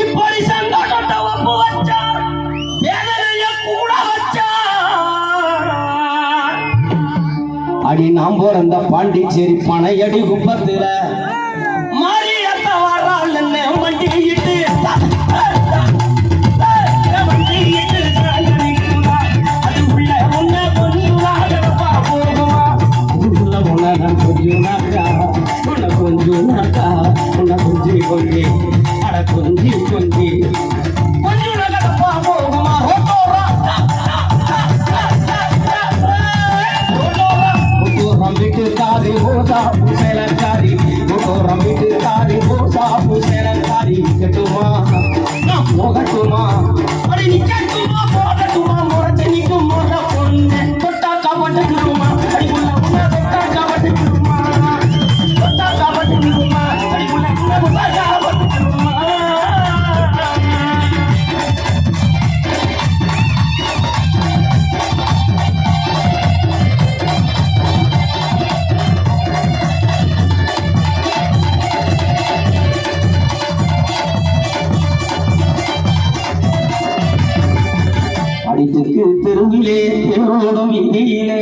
இப்படி சந்தோஷத்தை ஒப்பு வச்சார் வேதனைய கூட வச்சார். அடி நாம் பிறந்த பாண்டிச்சேரி பனையடி குப்பத்துல மாரியத்த வண்டியிட்டு உன்ன கொஞ்சம் போகுமா உள்ள உலகம் கொஞ்சுனாக்கா உன்னை கொஞ்சுனாக்கா உன்னை கொஞ்சி கொஞ்சி அட கொஞ்சி கொஞ்சி கொஞ்சம் நகரப்பா போகுமா? ரோட்டோரா ரோட்டோரா முகூரம் விட்டு காரி போசா புசேலக்காரி விட்டு அடித்துக்கு தெருவிலே தெருவோடும் வீதியிலே